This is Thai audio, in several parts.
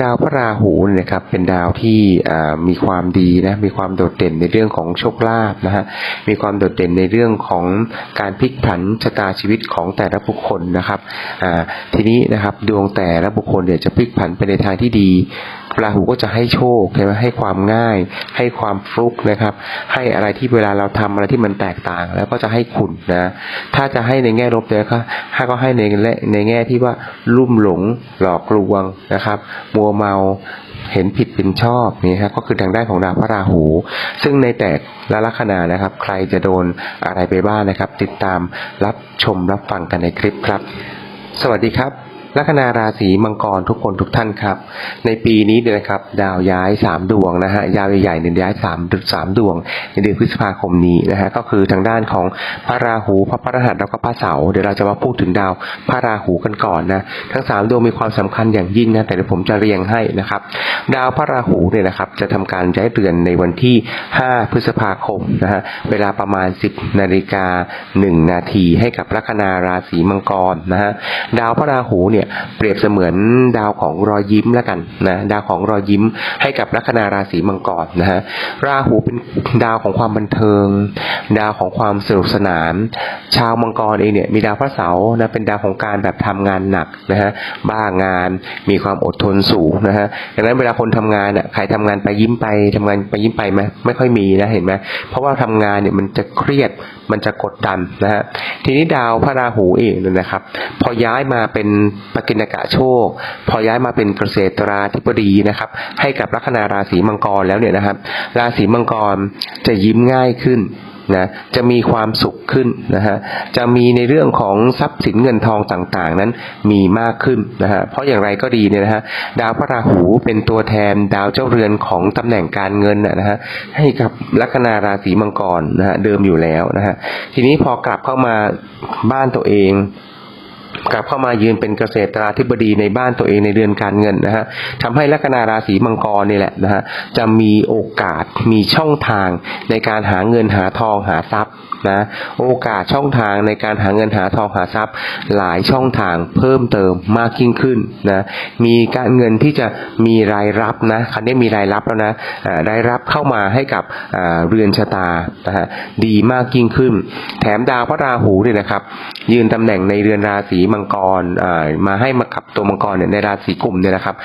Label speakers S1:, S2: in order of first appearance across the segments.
S1: ดาวพระราหูนะครับเป็นดาวที่มีความดีนะมีความโดดเด่นในเรื่องของโชคลาภนะฮะมีความโดดเด่นในเรื่องของการพลิกผันชะตาชีวิตของแต่ละบุคคลนะครับทีนี้นะครับดวงแต่ละบุคคลเนี่ยจะพลิกผันไปในทางที่ดี ราหูก็จะให้โชคใช่ไหมให้ความง่าย ให้ความฟลุกนะครับ ให้อะไรที่เวลาเราทำอะไรที่มันแตกต่าง แล้วก็จะให้คุณนะ ถ้าจะให้ในแง่ลบเนี่ยก็ถ้าก็ให้ในในแง่ที่ว่าลุ่มหลงหลอกลวงนะครับ มัวเมาเห็นผิดเป็นชอบนี่ครับก็คือทางด้านของดาวพระราหู ซึ่งในแต่ละลัคนานะครับ ใครจะโดนอะไรไปบ้างนะครับ ติดตามรับชมรับฟังกันในคลิปครับ สวัสดีครับ ลัคนาราศีมังกรทุกคนทุกท่านครับ ในปีนี้เนี่ยนะครับ ดาวย้ายสามดวงนะฮะยาวใหญ่ๆเนี่ยย้ายสามสามดวง ในเดือนพฤษภาคมนี้นะฮะก็คือทางด้านของพระราหูพระพฤหัสแล้วก็พระเสาร์เดี๋ยวเราจะมาพูดถึงดาวพระราหูกันก่อนนะทั้งสามดวงมีความสำคัญอย่างยิ่งนะแต่เดี๋ยวผมจะเรียงให้นะครับ ดาวพระราหูเนี่ยนะครับ จะทำการย้ายเรือนในวันที่ 5 พฤษภาคมนะฮะเวลาประมาณ 10นาฬิกา1นาทีให้กับลัคนาราศีมังกรนะฮะดาวพระราหูเนี่ยเปรียบเสมือนดาวของรอยยิ้มแล้วกันนะดาวของรอยยิ้มให้กับลัคนาราศีมังกรนะฮะราหูเป็นดาวของความบันเทิง ดาวของความสนุกสนาน ชาวมังกรเองเนี่ยมีดาวพระเสาร์นะเป็นดาวของการแบบทำงานหนักนะฮะบ้างานมีความอดทนสูงนะฮะดังนั้นเวลาคนทำงานอะใครทำงานไปยิ้มไปทำงานไปยิ้มไปไหมไม่ค่อยมีนะเห็นไหมเพราะว่าทำงานเนี่ยมันจะเครียดมันจะกดดันนะฮะทีนี้ดาวพระราหูเองเนี่ยนะครับ พอย้ายมาเป็นปกิณกะโชค พอย้ายมาเป็นเกษตราธิบดีนะครับ ให้กับลัคนาราศีมังกรแล้วเนี่ยนะครับ ราศีมังกรจะยิ้มง่ายขึ้นนะจะมีความสุขขึ้นนะฮะจะมีในเรื่องของทรัพย์สินเงินทองต่างๆ นั้นมีมากขึ้นนะฮะเพราะอย่างไรก็ดีเนี่ยนะฮะดาวพระราหูเป็นตัวแทนดาวเจ้าเรือนของตำแหน่งการเงินนะฮะให้กับลัคนาราศีมังกรนะฮะเดิมอยู่แล้วนะฮะทีนี้พอกลับเข้ามาบ้านตัวเอง กลับเข้ามายืนเป็นเกษตราธิบดีในบ้านตัวเองในเดือนการเงินนะฮะทำให้ลัคนาราศีมังกรนี่แหละนะฮะจะมีโอกาสมีช่องทางในการหาเงินหาทองหาทรัพย์นะโอกาสช่องทางในการหาเงินหาทองหาทรัพย์ หลายช่องทางเพิ่มเติมมากยิ่งขึ้นนะมีการเงินที่จะมีรายรับนะคันนี้มีรายรับแล้วนะรายรับเข้ามาให้กับเรือนชะตานะฮะดีมากยิ่งขึ้น แถมดาวพระราหูเนี่ยนะครับ ยืนตำแหน่งในเรือนราศีมังกรอ่ามาให้มาขับตัวมังกรเนี่ยในราศีกุมเนี่ยนะครับ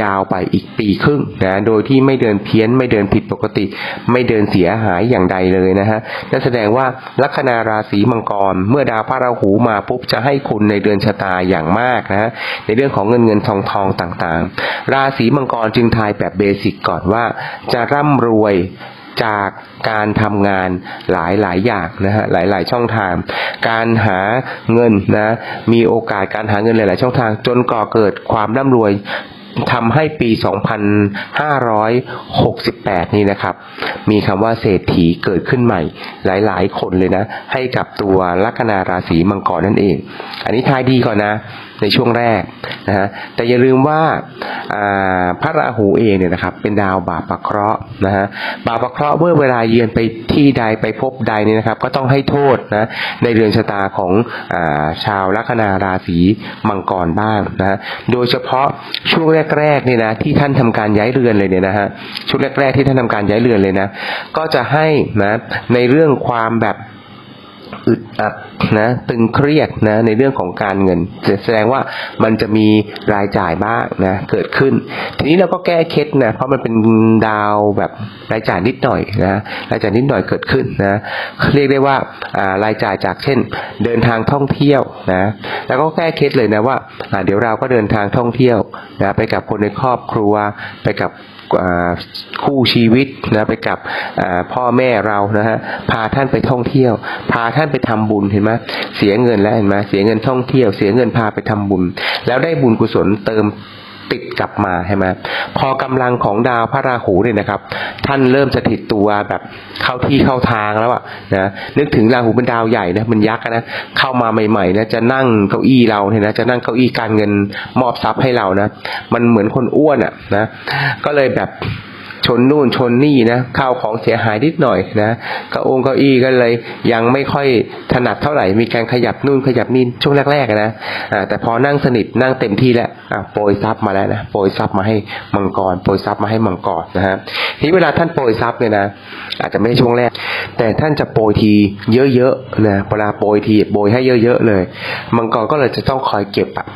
S1: ยาวไปอีกปีครึ่งนะโดยที่ไม่เดินเพี้ยนไม่เดินผิดปกติ ไม่เดินเสียหายอย่างใดเลยนะฮะนั่นแสดงว่าลัคนาราศีมังกร เมื่อดาวพระราหูมาปุ๊บจะให้คุณในเดือนชะตาอย่างมากนะฮะในเรื่องของเงินเงินทองทองต่างๆ ราศีมังกรจึงทายแบบเบสิกก่อนว่า จะร่ำรวย จากการทำงานหลายหลายอย่างนะฮะหลายหลายๆช่องทาง การหาเงินนะมีโอกาสการหาเงินหลาย ๆ ช่องทาง จนก่อเกิดความร่ำรวย ทำให้ปี 2568 นี้นะครับ มีคำว่าเศรษฐีเกิดขึ้นใหม่ หลายๆ คนเลยนะ ให้กับตัวลัคนาราศีมังกรนั่นเอง อันนี้ทายดีก่อนนะ ในช่วงแรกนะฮะแต่อย่าลืมว่าพระราหูเองเนี่ยนะครับ เป็นดาวบาปประเคราะห์นะฮะบาปประเคราะห์เมื่อเวลาเยือนไปที่ใดไปพบใดเนี่ยนะครับ ก็ต้องให้โทษนะในเรือนชะตาของอาชาวลัคนาราศีมังกรบ้างนะะโดยเฉพาะช่วงแรกๆเนี่ยนะที่ท่านทำการย้ายเรือนเลยเนี่ยนะฮะชุดแรกๆที่ท่านทำการย้ายเรือนเลยนะ ก็จะให้นะในเรื่องความแบบ อึดอัดนะตึงเครียดนะในเรื่องของการเงินแสดงว่ามันจะมีรายจ่ายบ้างนะเกิดขึ้น ทีนี้เราก็แก้เคล็ดนะเพราะมันเป็นดาวแบบรายจ่ายนิดหน่อยนะรายจ่ายนิดหน่อยเกิดขึ้นนะเรียกได้ว่าารายจ่ายจากเช่น เดินทางท่องเที่ยวนะแล้วก็แก้เคล็ดเลยนะว่าาเดี๋ยวเราก็เดินทางท่องเที่ยวนะไปกับคนในครอบครัวไปกับ คู่ชีวิตนะไปกับพ่อแม่เรานะฮะพาท่านไปท่องเที่ยว พาท่านไปทำบุญเห็นไหมเสียเงินแล้วเห็นไหมเสียเงินท่องเที่ยว เสียเงินพาไปทำบุญ แล้วได้บุญกุศลเติม ติดกลับมาใช่ไหมพอกำลังของดาวพระราหูเนี่ยนะครับ ท่านเริ่มสถิตตัวแบบเข้าที่เข้าทางแล้วอะนะนึกถึงราหูเป็นดาวใหญ่นะมันยักษ์นะเข้ามาใหม่ๆนะจะนั่งเก้าอี้เราเนี่ยนะจะนั่งเก้าอี้การเงินมอบทรัพย์ให้เรานะมันเหมือนคนอ้วนอะนะก็เลยแบบ ชนนู่นชนนี่นะข้าวของเสียหายนิดหน่อยนะก้าองเก้าอี้ก็เลยยังไม่ค่อยถนัดเท่าไหร่มีการขยับนู่นขยับนี่ช่วงแรกๆนะอ่าแต่พอนั่งสนิทนั่งเต็มที่แล้วอะโปรยซับมาแล้วนะโปรยซับมาให้มังกรโปรยซับมาให้มังกรนะฮะทีเวลาท่านโปรยซับเนี่ยนะอาจจะไม่ใช่ช่วงแรก แต่ท่านจะโปรยทีเยอะๆนะเวลาโปรยทีโปรยให้เยอะๆเลย มังกรก็เลยจะต้องคอยเก็บอะ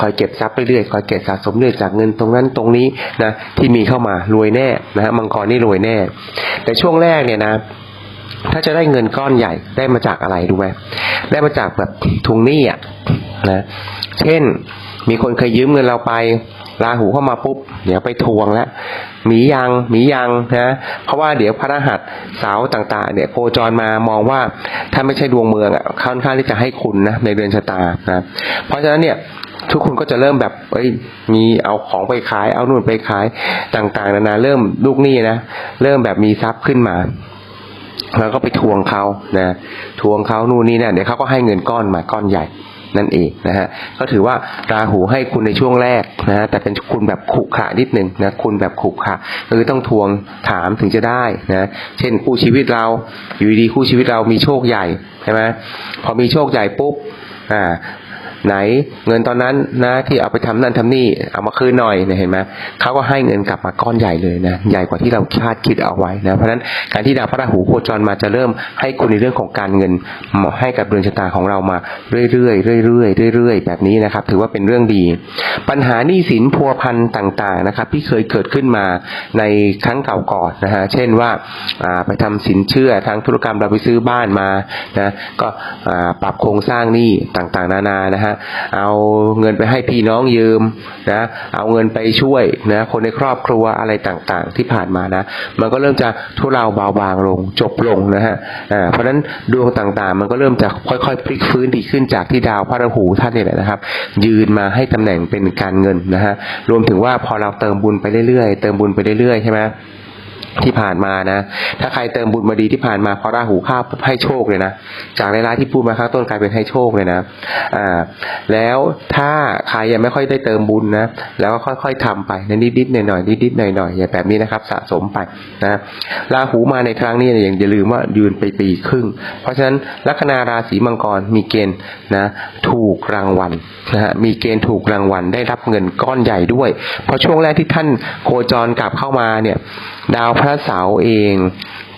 S1: คอยเก็บทรัพย์เรื่อยๆคอยเก็บสะสมเรื่อยจากเงินตรงนั้นตรงนี้นะที่มีเข้ามารวยแน่นะฮะมังกรนี่รวยแน่ แต่ช่วงแรกเนี่ยนะถ้าจะได้เงินก้อนใหญ่ได้มาจากอะไรรู้ไหมได้มาจากแบบทุงหนี้อะนะเช่นมีคนเคยยืมเงินเราไปลาหูเข้ามาปุ๊บ เดี๋ยวไปทวงแล้วหมียังหมียังนะเพราะว่าเดี๋ยวพระรหัสเสาต่าง ๆ เนี่ยโคจรมามองว่าถ้าไม่ใช่ดวงเมืองอะค่อนข้างที่จะให้คุณนะในเดือนชะตานะเพราะฉะนั้นเนี่ย ทุกคนก็จะเริ่มแบบเอ้ยมีเอาของไปขาย เอานู่นไปขายต่างๆ นานาเริ่มลูกหนี้นะเริ่มแบบมีทรัพย์ขึ้นมาแล้วก็ไปทวงเขานะทวงเขานู่นนี่เนั่นเดี๋ยวเขาก็ให้เงินก้อนมาก้อนใหญ่นั่นเองนะฮะก็ถือว่าราหูให้คุณในช่วงแรกนะฮะแต่เป็นคุณแบบขุขะนิดนึงนะคุณแบบขุขะคือต้องทวงถามถึงจะได้นะเช่นคู่ชีวิตเราอยู่ดีๆคู่ชีวิตเรามีโชคใหญ่ใช่ไหมพอมีโชคใหญ่ปุ๊บอ่า ไหนเงินตอนนั้นนะที่เอาไปทำนั่นทำนี่เอามาคืนหน่อยเนี่ยเห็นไหมเขาก็ให้เงินกลับมาก้อนใหญ่เลยนะใหญ่กว่าที่เราคาดคิดเอาไว้นะเพราะฉะนั้นการที่ดาวพระราหูโคจรมาจะเริ่มให้คุณในเรื่องของการเงินมาให้กับเรือนชะตาของเรามาเรื่อยๆเรื่อยๆเรื่อยๆแบบนี้นะครับ ถือว่าเป็นเรื่องดี ปัญหาหนี้สินพัวพันต่างๆนะครับ ที่เคยเกิดขึ้นมาในครั้งเก่าก่อนนะฮะเช่นว่าไปทำสินเชื่อทางธุรกรรมเราไปซื้อบ้านมานะก็ปรับโครงสร้างหนี้ต่างๆ นานานะฮะเอาเงินไปให้พี่น้องยืมนะ เอาเงินไปช่วยนะคนในครอบครัวอะไรต่างๆ ที่ผ่านมานะ มันก็เริ่มจะทุเลาเบาบางลงจบลงนะฮะเพราะฉะนั้นดวงต่างๆ มันก็เริ่มจะค่อยๆพลิกฟื้นดีขึ้นจากที่ดาวพระราหูท่านเนี่ยแหละนะครับ ยืนมาให้ตำแหน่งเป็นการเงินนะฮะรวมถึงว่าพอเราเติมบุญไปเรื่อยๆ เติมบุญไปเรื่อยๆใช่ไหม ที่ผ่านมานะ ถ้าใครเติมบุญมาดีที่ผ่านมาพอราหูข้าปุ๊บให้โชคเลยนะ จากในร้านที่พูดมาข้างต้นกลายเป็นให้โชคเลยนะ อ่า แล้วถ้าใครยังไม่ค่อยได้เติมบุญนะ แล้วก็ค่อย ๆทำไปนะนิดๆหน่อยๆนิดๆหน่อยๆอย่าแบบนี้นะครับ สะสมไปนะราหูมาในครั้งนี้เนี่ยอย่าลืมว่ายืนไปปีครึ่ง เพราะฉะนั้นลัคนาราศีมังกรมีเกณฑ์นะถูกรางวัลนะฮะมีเกณฑ์ถูกรางวัลได้รับเงินก้อนใหญ่ด้วย เพราะช่วงแรกที่ท่านโคจรกลับเข้ามาเนี่ยดาวระเสาเอง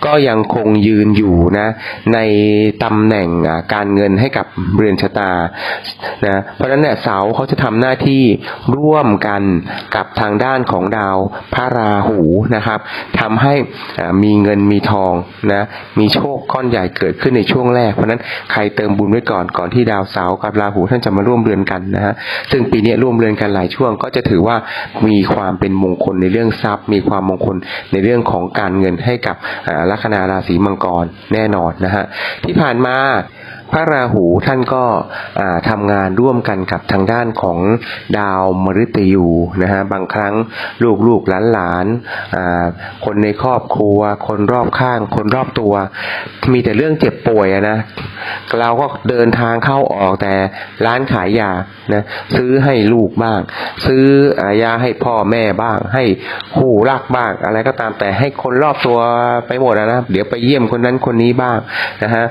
S1: ก็ยังคงยืนอยู่นะในตำแหน่งการเงินให้กับเรือนชะตานะเพราะฉะนั้นเนี่ยเสาเขาจะทำหน้าที่ร่วมกันกับทางด้านของดาวพระราหูนะครับทำให้มีเงินมีทองนะมีโชคก้อนใหญ่เกิดขึ้นในช่วงแรก เพราะนั้นใครเติมบุญไว้ก่อนก่อนที่ดาวเสาร์กับราหูท่านจะมาร่วมเรือนกันนะฮะซึ่งปีนี้ร่วมเรือนกันหลายช่วง ก็จะถือว่ามีความเป็นมงคลในเรื่องทรัพย์ มีความมงคลในเรื่องของการเงินให้กับอ่าลัคนาราศีมังกรแน่นอนนะฮะที่ผ่านมา พระราหูท่านก็อ่าทำงานร่วมกันกับทางด้านของดาวมฤตยูนะฮะบางครั้งลูกลูกหลานหลานๆคนในครอบครัว คนรอบข้าง คนรอบตัว มีแต่เรื่องเจ็บป่วยนะเราก็เดินทางเข้าออกแต่ร้านขายยานะซื้อให้ลูกบ้าง ซื้ออยาให้พ่อแม่บ้าง ให้คู่รักบ้างอะไรก็ตามแต่ให้คนรอบตัวไปหมดนะเดี๋ยวไปเยี่ยมคนนั้นคนนี้บ้างนะฮะ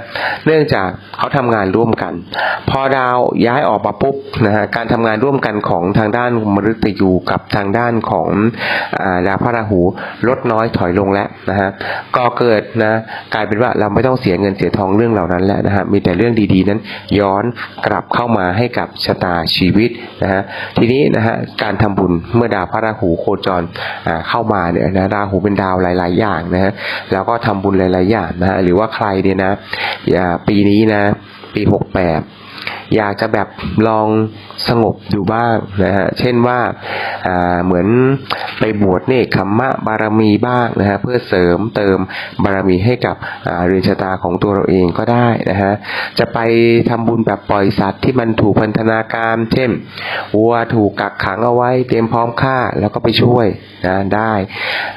S1: เนื่องจากเขาทำงานร่วมกัน พอดาวย้ายออกมาปุ๊บนะฮะการทำงานร่วมกันของทางด้านมฤตยูกับทางด้านของดาวพระราหูลดน้อยถอยลงแล้วนะฮะก็เกิดนะกลายเป็นว่าเราไม่ต้องเสียเงินเสียทองเรื่องเหล่านั้นแล้วนะฮะมีแต่เรื่องดีๆนั้นย้อนกลับเข้ามาให้กับชะตาชีวิตนะฮะทีนี้นะฮะการทำบุญเมื่อดาวพระราหูโคจรเข้ามาเนี่ยนะราหูเป็นดาวหลาย ๆ อย่างนะฮะแล้วก็ทำบุญหลาย ๆ อย่างนะฮะหรือว่าใครเนี่ยนะปีนี้นะ ปีหกแปด อยากจะแบบลองสงบอยู่บ้างนะฮะ เช่นว่าอ่าเหมือนไปบวชเนคขมมะบารมีบ้างนะฮะเพื่อเสริมเติมบารมีให้กับอ่าเรือนชะตาของตัวเราเองก็ได้นะฮะ จะไปทำบุญแบบปล่อยสัตว์ที่มันถูกพันธนาการ เช่นวัวถูกกักขังเอาไว้เตรียมพร้อมฆ่าแล้วก็ไปช่วยนะได้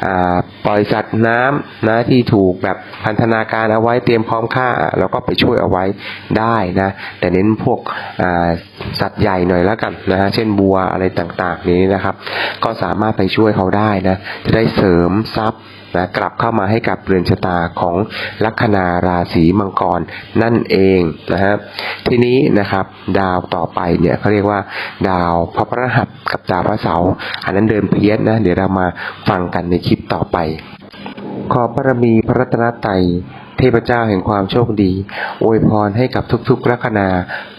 S1: อ่าปล่อยสัตว์น้ำนะที่ถูกแบบพันธนาการเอาไว้เตรียมพร้อมฆ่าแล้วก็ไปช่วยเอาไว้ได้นะแต่เน้นพวกสัตว์ใหญ่หน่อยแล้วกันนะฮะเช่นบัวอะไรต่างๆ นี้นะครับ ก็สามารถไปช่วยเขาได้นะจะได้เสริมทรัพย์นะกลับเข้ามาให้กับเรือนชะตาของลัคนาราศีมังกรนั่นเองนะฮะทีนี้นะครับดาวต่อไปเนี่ยเขาเรียกว่า ดาวพระพฤหัสกับดาวพระเสาร์อันนั้นเดินเพี้ยนนะเดี๋ยวเรามาฟังกันในคลิปต่อไป ขอบารมีพระรัตนตรัย เทพเจ้าแห่งความโชคดีอวยพรให้กับทุกๆลัคนา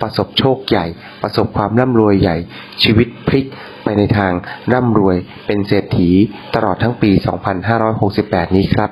S1: ประสบโชคใหญ่ ประสบความร่ำรวยใหญ่ ชีวิตพลิกไปในทางร่ำรวยเป็นเศรษฐีตลอดทั้งปี 2568 นี้ครับ